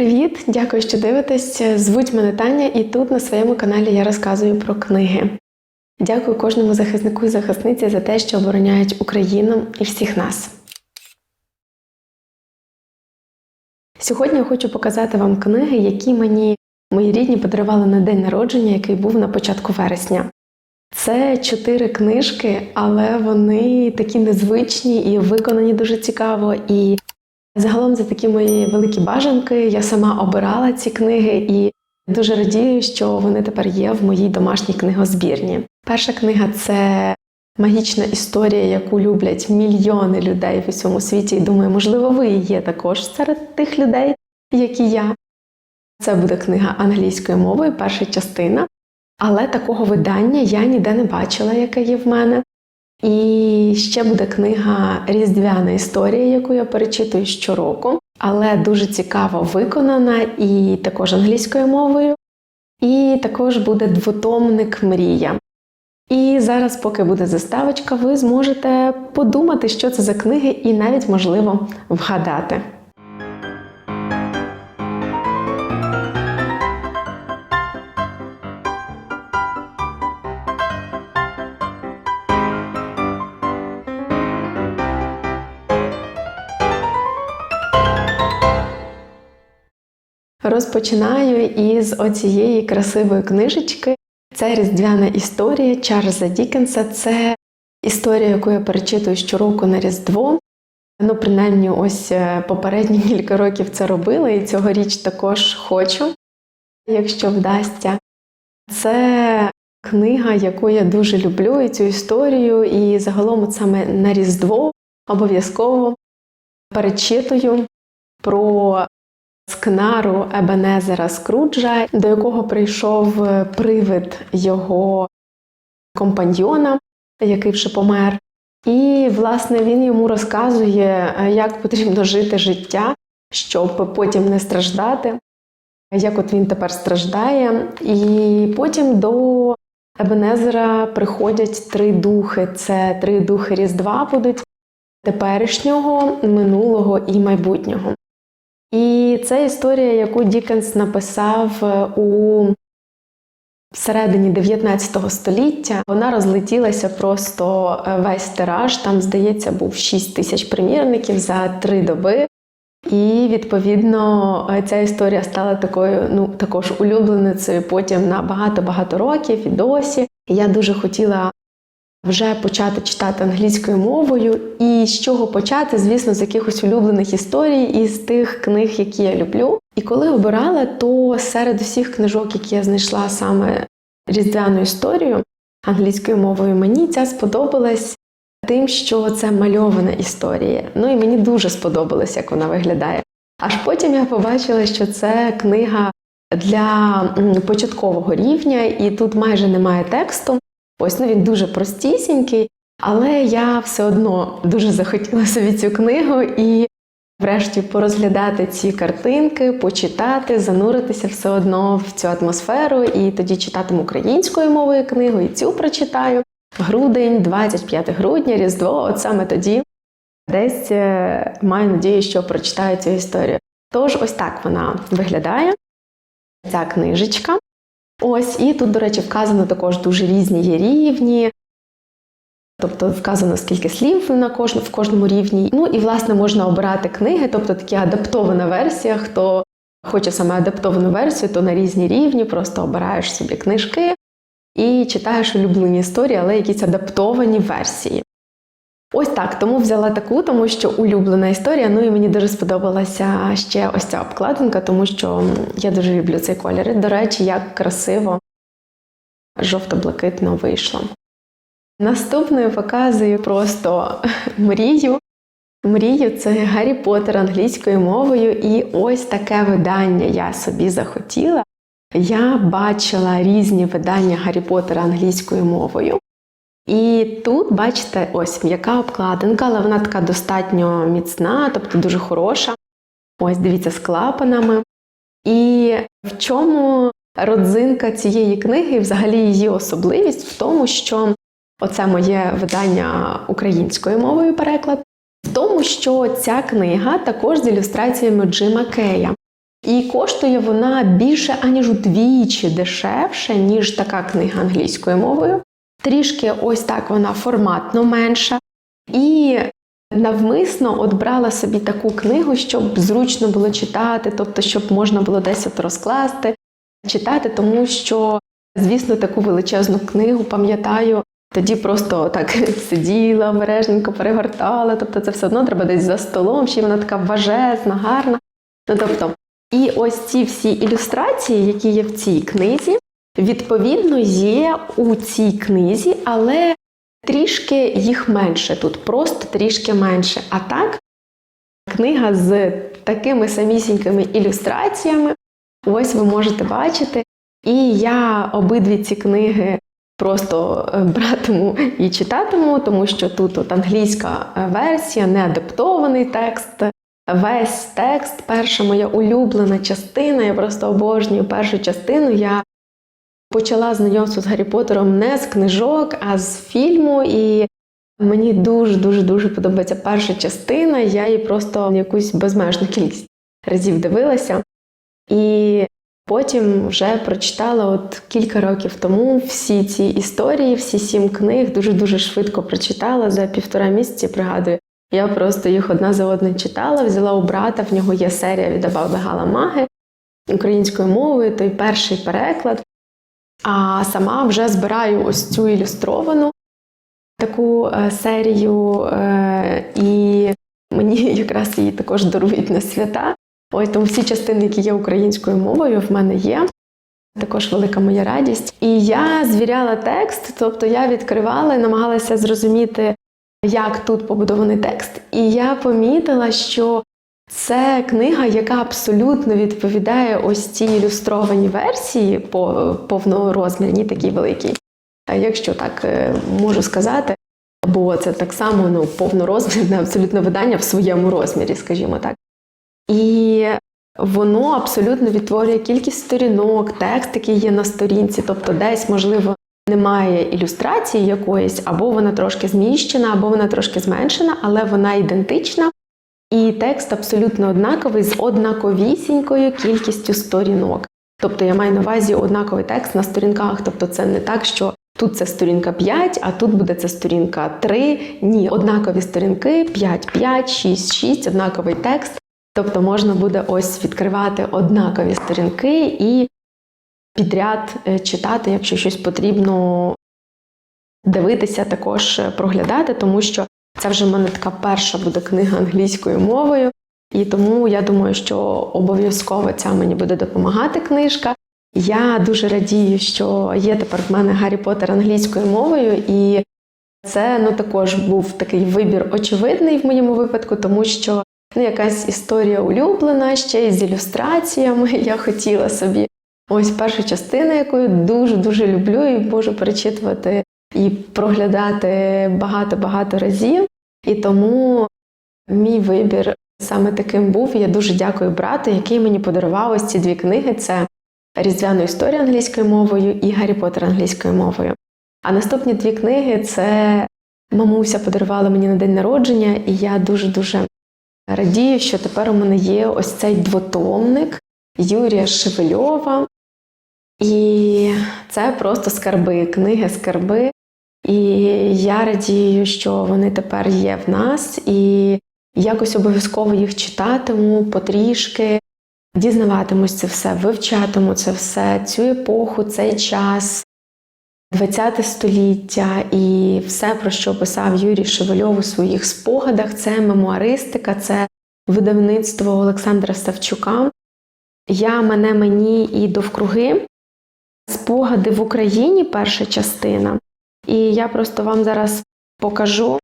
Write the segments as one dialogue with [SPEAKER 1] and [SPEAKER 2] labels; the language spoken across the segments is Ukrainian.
[SPEAKER 1] Привіт! Дякую, що дивитесь. Звуть мене Таня, і тут на своєму каналі я розказую про книги. Дякую кожному захиснику і захисниці за те, що обороняють Україну і всіх нас. Сьогодні я хочу показати вам книги, які мені мої рідні подарували на день народження, який був на початку вересня. Це чотири книжки, але вони такі незвичні і виконані дуже цікаво. І загалом за такі мої великі бажанки я сама обирала ці книги і дуже радію, що вони тепер є в моїй домашній книгозбірні. Перша книга це магічна історія, яку люблять мільйони людей в усьому світі. І думаю, можливо, ви є також серед тих людей, як і я. Це буде книга англійською мовою, перша частина. Але такого видання я ніде не бачила, яке є в мене. І ще буде книга Різдвяна історія, яку я перечитую щороку, але дуже цікаво виконана і також англійською мовою. І також буде двотомник Мрія. І зараз, поки буде заставочка, ви зможете подумати, що це за книги, і навіть, можливо, вгадати. Розпочинаю із оцієї красивої книжечки. Це різдвяна історія Чарльза Дікенса. Це історія, яку я перечитую щороку на Різдво. Ну, принаймні, ось е, попередні кілька років це робила, і цьогоріч також хочу, якщо вдасться. Це книга, яку я дуже люблю, і цю історію, і загалом от саме на Різдво обов'язково перечитую про скнару Ебенезера Скруджа, до якого прийшов е, привид його компаньйона, який вже помер. І, власне, він йому розказує, е, як потрібно жити життя, щоб потім не страждати, як от він тепер страждає. І потім до Ебенезера приходять три духи: це три духи Різдва будуть теперішнього, минулого і майбутнього. І це історія, яку Дікенс написав е, у середині 19 століття. Вона розлетілася просто е, весь тираж. Там, здається, був 6 тисяч примірників за три доби. І, відповідно, е, ця історія стала такою, ну, також улюбленицею потім на багато-багато років і досі. Я дуже хотіла вже почати читати англійською мовою. І з чого почати, звісно, з якихось улюблених історій і з тих книг, які я люблю. І коли обирала, то серед усіх книжок, які я знайшла саме різдвяну історію англійською мовою, мені ця сподобалась тим, що це мальована історія. Ну і мені дуже сподобалось, як вона виглядає. Аж потім я побачила, що це книга для початкового рівня, і тут майже немає тексту. Ось ну він дуже простісінький, але я все одно дуже захотіла собі цю книгу і, врешті, порозглядати ці картинки, почитати, зануритися все одно в цю атмосферу, і тоді читатиму українською мовою книгу, і цю прочитаю. Грудень, 25 грудня, Різдво, от саме тоді десь е, маю надію, що прочитаю цю історію. Тож, ось так вона виглядає, ця книжечка. Ось, і тут, до речі, вказано також дуже різні є рівні. Тобто вказано скільки слів на кож... в кожному рівні. Ну і, власне, можна обирати книги, тобто такі адаптована версія. Хто хоче саме адаптовану версію, то на різні рівні, просто обираєш собі книжки і читаєш улюблені історії, але якісь адаптовані версії. Ось так, тому взяла таку, тому що улюблена історія. Ну і мені дуже сподобалася ще ось ця обкладинка, тому що я дуже люблю цей колір. До речі, як красиво жовто-блакитно вийшло. Наступною показую просто мрію. Мрію це Гаррі Поттер англійською мовою, і ось таке видання я собі захотіла. Я бачила різні видання Гаррі Поттера англійською мовою. І тут, бачите, ось м'яка обкладинка, але вона така достатньо міцна, тобто дуже хороша. Ось, дивіться, з клапанами. І в чому родзинка цієї книги, взагалі її особливість в тому, що оце моє видання українською мовою переклад, в тому, що ця книга також з ілюстраціями Джима Кея. І коштує вона більше аніж удвічі дешевше, ніж така книга англійською мовою. Трішки ось так вона форматно менша. І навмисно от брала собі таку книгу, щоб зручно було читати, тобто, щоб можна було десь от розкласти, читати, тому що, звісно, таку величезну книгу пам'ятаю. Тоді просто так сиділа, обережненько перегортала. Тобто, це все одно треба десь за столом, ще й вона така важезна, гарна. Ну тобто, і ось ці всі ілюстрації, які є в цій книзі, відповідно є у цій книзі, але трішки їх менше тут, просто трішки менше. А так, книга з такими самісінькими ілюстраціями, ось ви можете бачити. І я обидві ці книги просто е, братиму і читатиму, тому що тут от англійська е, версія, не адаптований текст. Весь текст, перша моя улюблена частина. Я просто обожнюю першу частину. Я почала знайомство з Гаррі Поттером не з книжок, а з фільму. І мені дуже-дуже дуже подобається перша частина. Я її просто якусь безмежну кількість разів дивилася. І потім вже прочитала от кілька років тому всі ці історії, всі сім книг, дуже-дуже швидко прочитала за півтора місяці, пригадую. Я просто їх одна за одною читала, взяла у брата, в нього є серія від Абавда Галамаги українською мовою, той перший переклад. А сама вже збираю ось цю ілюстровану таку е, серію, е, і мені якраз її також дарують на свята. Ось тому всі частини, які є українською мовою, в мене є. Також велика моя радість. І я звіряла текст, тобто я відкривала і намагалася зрозуміти, як тут побудований текст. І я помітила, що це книга, яка абсолютно відповідає ось цій ілюстрованій версії по повнорозмірній, такій великій. Якщо так е, можу сказати, бо це так само ну, повнорозмірне абсолютно видання в своєму розмірі, скажімо так. І воно абсолютно відтворює кількість сторінок, текст, який є на сторінці, тобто десь, можливо, немає ілюстрації якоїсь, або вона трошки зміщена, або вона трошки зменшена, але вона ідентична. І текст абсолютно однаковий з однаковісінькою кількістю сторінок. Тобто я маю на увазі однаковий текст на сторінках. Тобто це не так, що тут це сторінка 5, а тут буде це сторінка 3. Ні, однакові сторінки 5, 5, 6, 6, однаковий текст. Тобто можна буде ось відкривати однакові сторінки і підряд е, читати, якщо щось потрібно дивитися, також е, проглядати, тому що це вже в мене така перша буде книга англійською мовою, і тому я думаю, що обов'язково ця мені буде допомагати книжка. Я дуже радію, що є тепер в мене Гаррі Поттер англійською мовою, і це ну також був такий вибір очевидний в моєму випадку, тому що ну, якась історія улюблена, ще й з ілюстраціями. Я хотіла собі ось першу частину, яку дуже-дуже люблю, і можу перечитувати і проглядати багато-багато разів. І тому мій вибір саме таким був. Я дуже дякую брату, який мені подарував ось ці дві книги: це Різдвяна історія англійською мовою і Гаррі Поттер англійською мовою. А наступні дві книги це мамуся подарувала мені на день народження, і я дуже-дуже радію, що тепер у мене є ось цей двотомник Юрія Шевельова. І це просто скарби, книги скарби. І я радію, що вони тепер є в нас, і якось обов'язково їх читатиму потрішки, дізнаватимусь це все, вивчатиму це все, цю епоху, цей час, ХХ століття і все, про що писав Юрій Шевельов у своїх спогадах, це мемуаристика, це видавництво Олександра Савчука. Я мене мені і довкруги. Спогади в Україні перша частина. І я просто вам зараз покажу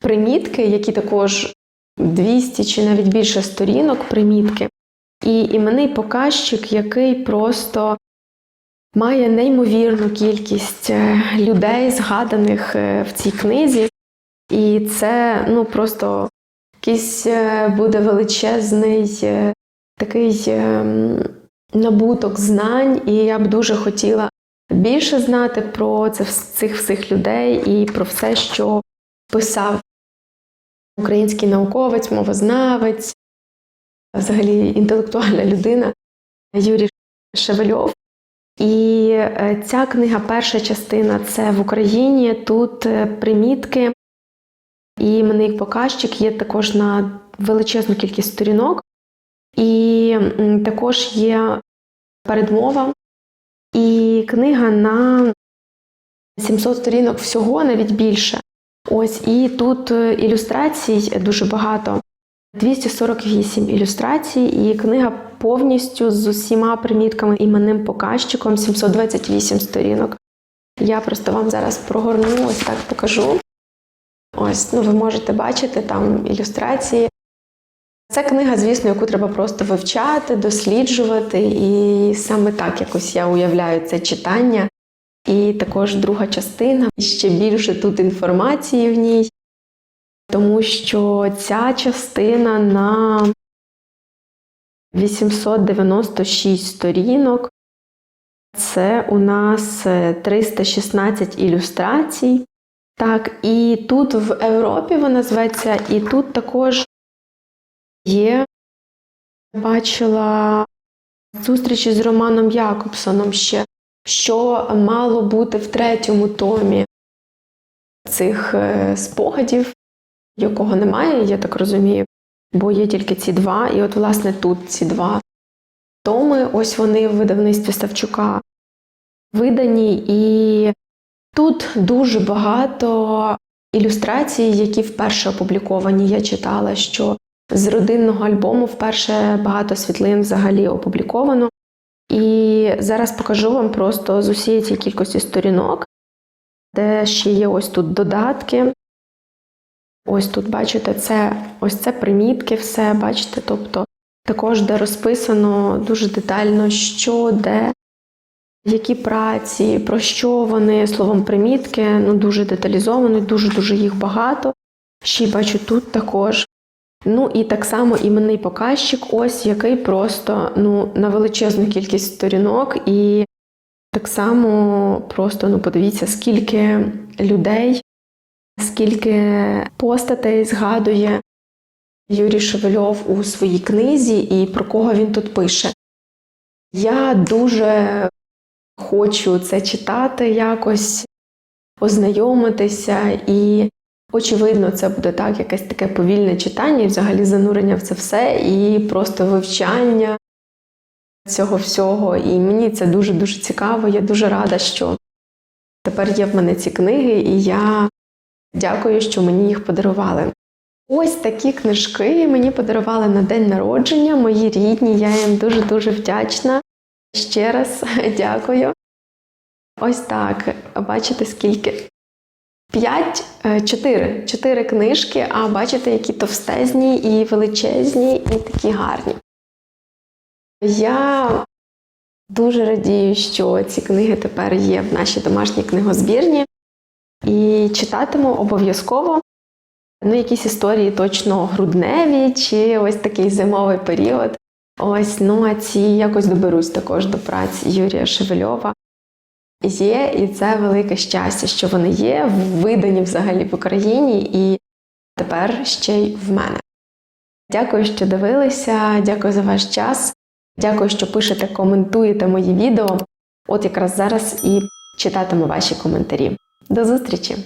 [SPEAKER 1] примітки, які також 200 чи навіть більше сторінок примітки. І іменний показчик, який просто має неймовірну кількість е, людей, згаданих е, в цій книзі. І це ну, просто якийсь е, буде величезний такий ем, набуток знань, і я б дуже хотіла більше знати про цих всіх людей і про все, що писав український науковець, мовознавець, взагалі інтелектуальна людина Юрій Шевельов. І е, ця книга, перша частина це в Україні. Тут е, примітки і іменний показчик є також на величезну кількість сторінок. І також є передмова. І книга на 700 сторінок всього, навіть більше. Ось і тут е, ілюстрацій дуже багато. 248 ілюстрацій, і книга повністю з усіма примітками іменним показчиком 728 сторінок. Я просто вам зараз прогорну, ось так покажу. Ось, ну ви можете бачити там ілюстрації. Це книга, звісно, яку треба просто вивчати, досліджувати, і саме так якось я уявляю це читання. І також друга частина, ще більше тут інформації в ній, тому що ця частина на 896 сторінок. Це у нас е, 316 ілюстрацій. Так, і тут в Європі вона зветься, і тут також є, бачила зустрічі з Романом Якобсоном ще, що мало бути в третьому томі цих е, спогадів, якого немає, я так розумію, бо є тільки ці два. І от, власне, тут ці два томи, ось вони в видавництві Ставчука видані, і тут дуже багато ілюстрацій, які вперше опубліковані. Я читала, що з родинного альбому вперше багато світлин взагалі опубліковано. І зараз покажу вам просто з усієї цієї кількості сторінок, де ще є ось тут додатки. Ось тут, бачите, це ось це примітки, все, бачите, тобто також де розписано дуже детально, що, де, які праці, про що вони, словом, примітки, ну дуже деталізовано, дуже-дуже їх багато. Ще бачу тут також. Ну і так само іменний показчик, ось який просто ну, на величезну кількість сторінок, і так само просто ну, подивіться, скільки людей, скільки постатей згадує Юрій Шевельов у своїй книзі і про кого він тут пише. Я дуже хочу це читати якось, ознайомитися, і, очевидно, це буде так, якесь таке повільне читання, і взагалі занурення в це все, і просто вивчання цього всього. І мені це дуже-дуже цікаво. Я дуже рада, що тепер є в мене ці книги, і я дякую, що мені їх подарували. Ось такі книжки мені подарували на день народження, мої рідні. Я їм дуже-дуже вдячна. Ще раз дякую. Ось так. Бачите, скільки? П'ять, е, чотири. Чотири книжки, а бачите, які товстезні і величезні, і такі гарні. Я дуже радію, що ці книги тепер є в нашій домашній книгозбірні. І читатиму обов'язково. Ну, якісь історії точно грудневі, чи ось такий зимовий період. Ось, ну а ці якось доберусь також до праці Юрія Шевельова. Є, і це велике щастя, що вони є, видані взагалі в Україні, і тепер ще й в мене. Дякую, що дивилися, дякую за ваш час. Дякую, що пишете, коментуєте мої відео. От якраз зараз і читатиму ваші коментарі. До зустрічі!